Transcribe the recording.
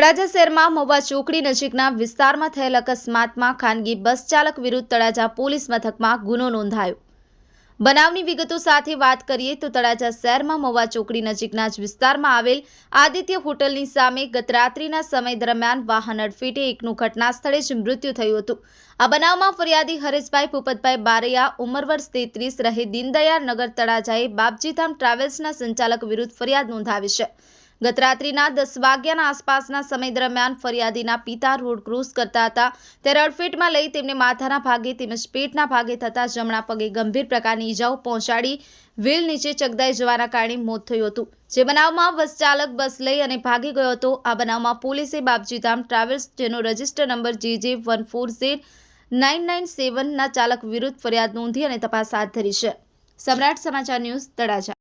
તળાજા શહેરમાં મહુવા ચોકડી નજીકના વિસ્તારમાં થયેલ અકસ્માતમાં ખાનગી બસ ચાલક વિરુદ્ધ તળાજા પોલીસ મથકમાં ગુનો નોંધાયો. બનાવની વિગતો સાથે વાત કરીએ તો તળાજા શહેરમાં મહુવા ચોકડી નજીકના જ વિસ્તારમાં આવેલ આદિત્ય હોટલની સામે ગત રાત્રિના સમય દરમિયાન વાહન અડફેટે એકનું ઘટના સ્થળે જ મૃત્યુ થયું હતું. આ બનાવમાં ફરિયાદી હરેશભાઈ ભૂપતભાઈ બારૈયા, ઉંમર વર્ષ તેત્રીસ રહે દીનદયાળ નગર તળાજાએ બાપજીધામ ટ્રાવેલ્સના સંચાલક વિરુદ્ધ ફરિયાદ નોંધાવી છે. ગત રાત્રિના દસ વાગ્યાના આસપાસના સમય દરમિયાન ફરિયાદીના પિતા રોડ ક્રોસ કરતા હતા. ત્યારે અડફેટમાં લઈ તેમને માથાના ભાગે તેમજ પેટના ભાગે થતા જમણા પગે ગંભીર પ્રકારની ઈજાઓ પહોંચાડી વ્હીલ નીચે ચગદાઈ જવાના કારણે મોત થયું હતું. જે બનાવમાં બસ ચાલક બસ લઈ અને ભાગી ગયો હતો. આ બનાવમાં પોલીસે બાપજીધામ ટ્રાવેલ્સ જેનો રજિસ્ટર નંબર જે જે one four Z nine nine સેવનના ચાલક વિરુદ્ધ ફરિયાદ નોંધી અને તપાસ હાથ ધરી છે. સમ્રાટ સમાચાર ન્યૂઝ તળાજા.